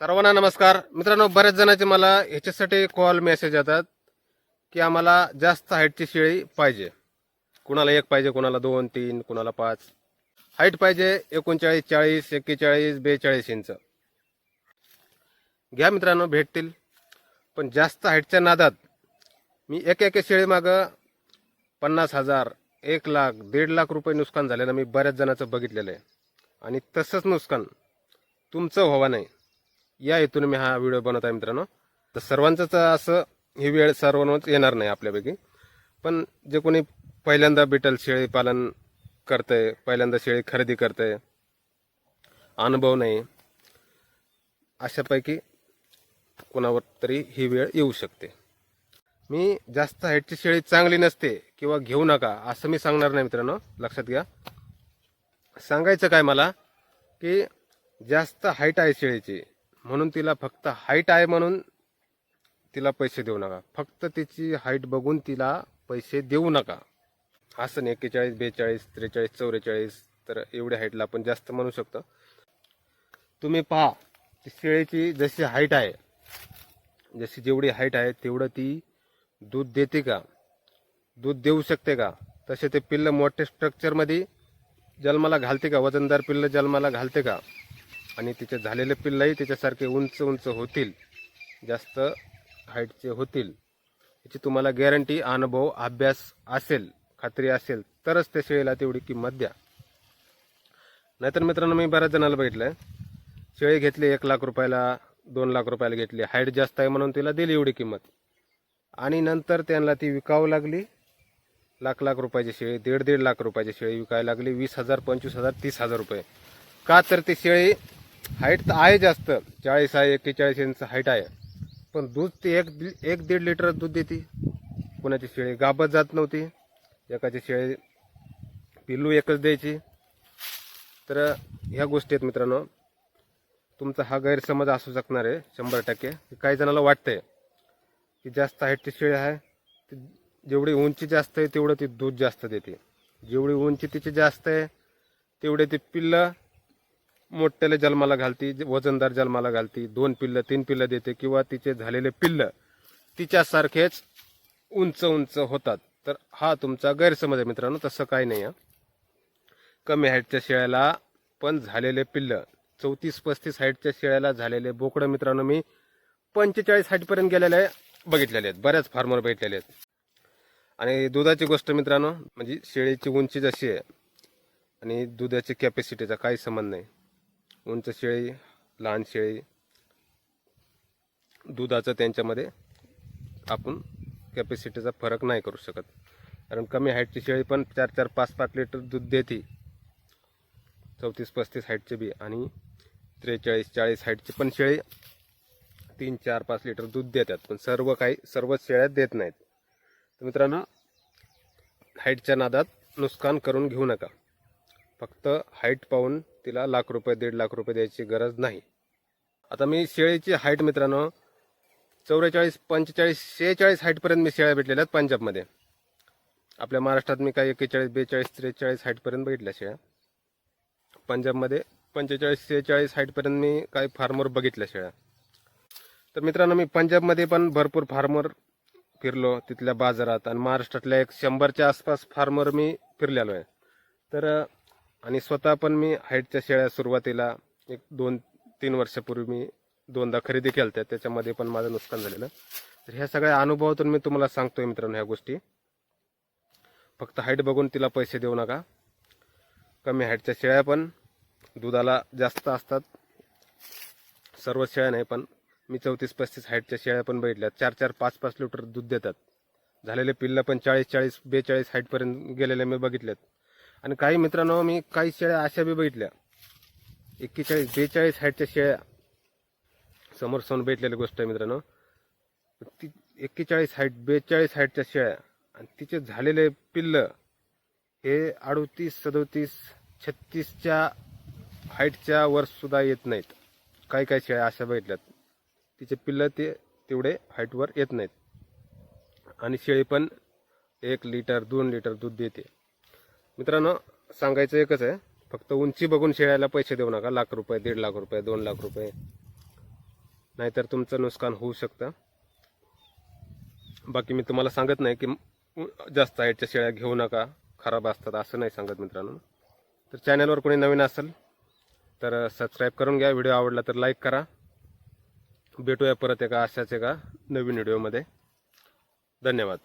सर्वांना नमस्कार. मित्रांनो बऱ्याच जणांचे मला ह्याच्यासाठी कॉल मेसेज येतात की आम्हाला जास्त हाईटची शेळी पाहिजे. कुणाला एक पाहिजे कुणाला दोन तीन कुणाला पाच. हाईट पाहिजे एकोणचाळीस चाळीस एक्केचाळीस बेचाळीस इंच. घ्या मित्रांनो भेटतील. पण जास्त हाईटच्या नादात मी एक एक शेळी मागं पन्नास हजार एक लाख दीड लाख रुपये नुकसान झालेलं मी बऱ्याच जणांचं बघितलेलं आहे. आणि तसंच नुकसान तुमचं व्हावं नाही. या हेतून मी हा व्हिडिओ बनवत आहे मित्रांनो. तर सर्वांचंच असं ही वेळ सर्वांनाच येणार नाही आपल्यापैकी. पण जे कोणी पहिल्यांदा बिटल शेळी पालन करतंय पहिल्यांदा शेळी खरेदी करतंय अनुभव नाही अशापैकी कोणावर तरी ही वेळ येऊ शकते. मी जास्त हाईटची शेळी चांगली नसते किंवा घेऊ नका असं मी सांगणार नाही मित्रांनो. लक्षात घ्या. सांगायचं काय मला की जास्त हाईट आहे शेळीची म्हणून तिला फक्त हाईट आहे म्हणून तिला पैसे देऊ नका. फक्त तिची हाईट बघून तिला पैसे देऊ नका. असं नाही एक्केचाळीस बेचाळीस त्रेचाळीस चौवेचाळीस तर एवढ्या हाईटला आपण जास्त म्हणू शकतो. तुम्ही पहा ती शेळीची जशी हाईट आहे जशी जेवढी हाईट आहे तेवढं ती दूध देते का? दूध देऊ शकते का? तसे ते पिल्लं मोठ्या स्ट्रक्चरमध्ये जन्माला घालते का? वजनदार पिल्लं जन्माला घालते का? आणि तिचे झालेले पिल्लंही त्याच्यासारखे उंच उंच होतील जास्त हाईटचे होतील याची तुम्हाला गॅरंटी अनुभव अभ्यास असेल खात्री असेल तरच त्या शेळीला तेवढी किंमत द्या. नाहीतर मित्रांनो मी बऱ्याच जणाला आहे शेळी घेतली एक लाख रुपयाला दोन लाख रुपयाला घेतली हाईट जास्त आहे म्हणून तिला दिली एवढी किंमत. आणि नंतर त्यांना ती विकावं लागली लाख लाख रुपयाची शेळी दीड दीड लाख रुपयाची शेळी विकायला लागली वीस हजार पंचवीस हजार तीस हजार रुपये. का तर ती शेळी हाईट तर आहे जास्त. चाळीस आहे एक्केचाळीस इंच हाईट आहे. पण दूध ती एक दि- एक दीड लिटर दूध देते. कोणाची शेळी गाबत जात नव्हती. एकाची शेळी पिल्लू एकच द्यायची. तर ह्या गोष्टी आहेत मित्रांनो. तुमचा हा गैरसमज असू शकणार आहे शंभर टक्के. काही जणाला वाटतंय की जास्त हाईटची शेळी आहे ती जेवढी उंची जास्त आहे तेवढं ती दूध जास्त देते. जेवढी उंची तिची जास्त आहे तेवढे ती पिल्लं मोठ्याला जन्माला घालती वजनदार जन्माला घालती दोन पिल्लं तीन पिल्लं देते किंवा तिचे झालेले पिल्लं तिच्यासारखेच उंच उंच होतात. तर हा तुमचा गैरसमज आहे मित्रांनो तसं काही नाही आहे कमी हाईटच्या शेळ्याला पण झालेले पिल्लं चौतीस पस्तीस हाईटच्या शेळ्याला झालेले बोकडं मित्रांनो मी पंचेचाळीस हाईटपर्यंत गेलेले बघितलेले आहेत बऱ्याच फार्मर बघितलेले आहेत. आणि दुधाची गोष्ट मित्रांनो म्हणजे शेळीची उंची जशी आहे आणि दुधाची कॅपॅसिटीचा काही संबंध नाही. उंच शेळी लहान शेळी दुधाचं त्यांच्यामध्ये आपण कॅपॅसिटीचा फरक नाही करू शकत. कारण कमी हाईटची शेळी पण चार चार पाच पाच लिटर दूध देते. चौतीस पस्तीस हाईटचे बी आणि त्रेचाळीस चाळीस हाईटची पण शेळी तीन चार पाच लिटर दूध देतात. पण सर्व काही सर्वच शेळ्या देत नाहीत. तर मित्रांनो हाईटच्या नादात नुकसान करून घेऊ नका. फक्त हाईट पाहून तिला लाख रुपये दीड लाख रुपये द्यायची गरज नाही. आता मी शेळीची हाईट मित्रांनो चौवेचाळीस पंचेचाळीस शेहेचाळीस हाईटपर्यंत मी शेळ्या भेटलेल्या आहेत पंजाबमध्ये. आपल्या महाराष्ट्रात मी काही एक्केचाळीस बेचाळीस त्रेचाळीस हाईटपर्यंत बघितल्या शेळ्या. पंजाबमध्ये पंचेचाळीस शेहेचाळीस हाईटपर्यंत मी काही फार्मर बघितल्या शेळ्या. तर मित्रांनो मी पंजाबमध्ये पण भरपूर फार्मर फिरलो तिथल्या बाजारात आणि महाराष्ट्रातल्या एक शंभरच्या आसपास फार्मर मी फिरलेलो आहे. तर आणि स्वतः पण मी हाईटच्या शेळ्या सुरुवातीला एक दोन तीन वर्षापूर्वी मी दोनदा खरेदी केल्या होत्या त्याच्यामध्ये पण माझं नुकसान झालेलं. तर ह्या सगळ्या अनुभवातून मी तुम्हाला सांगतोय मित्रांनो ह्या गोष्टी. फक्त हाईट बघून तिला पैसे देऊ नका. कमी हाईटच्या शेळ्या पण दुधाला जास्त असतात. सर्व शेळ्या नाही पण मी चौतीस पस्तीस हाईटच्या शेळ्या पण बघितल्या. चार चार पाच पाच लिटर दूध देतात. झालेले पिल्ला पण चाळीस चाळीस बेचाळीस हाईटपर्यंत गेलेले मी बघितल्यात आणि काही मित्रांनो मी काही शेळ्या अशा बी बघितल्या. एक्केचाळीस बेचाळीस हाईटच्या शेळ्या समोर समोर भेटलेली गोष्ट आहे मित्रांनो. ती एक्केचाळीस हाईट बेचाळीस हाईटच्या शेळ्या आणि तिचे झालेले पिल्लं हे अडोतीस सदोतीस छत्तीसच्या हाईटच्या वर सुद्धा येत नाहीत. काही काही शेळ्या अशा बघितल्यात. तिचे पिल्लं ते तेवढे हाईटवर येत नाहीत. आणि शेळी पण एक लिटर दोन लिटर दूध देते. मित्रांनो सांगायचं एकच आहे. फक्त उंची बघून शेळ्याला पैसे देऊ नका. लाख रुपये दीड लाख रुपये दोन लाख रुपये. नाहीतर तुमचं नुकसान होऊ शकतं. बाकी मी तुम्हाला सांगत नाही की जास्त हाईटच्या शेळ्या घेऊ नका. खराब असतात असं नाही सांगत मित्रांनो. तर चॅनलवर कोणी नवीन असेल तर सबस्क्राईब करून घ्या. व्हिडिओ आवडला तर लाईक करा. भेटूया परत एका अशाच एका नवीन व्हिडिओमध्ये धन्यवाद.